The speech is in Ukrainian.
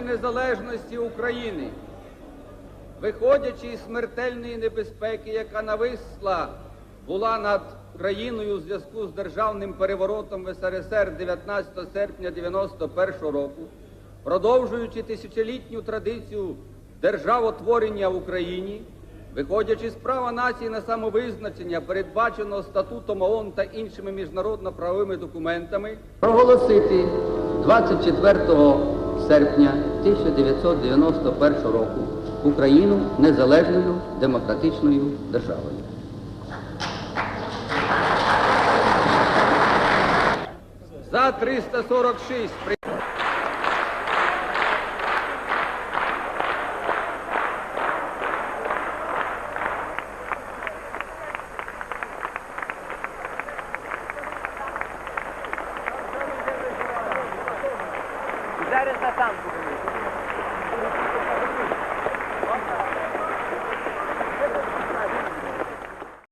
незалежності України, виходячи із смертельної небезпеки, яка нависла була над країною у зв'язку з державним переворотом в СРСР 19 серпня 91 року, продовжуючи тисячолітню традицію державотворення в Україні, виходячи з права нації на самовизначення, передбаченого статутом ООН та іншими міжнародно-правовими документами, проголосити 24 серпня 1991 року Україну незалежною демократичною державою. За 346 Mulheres da Tango.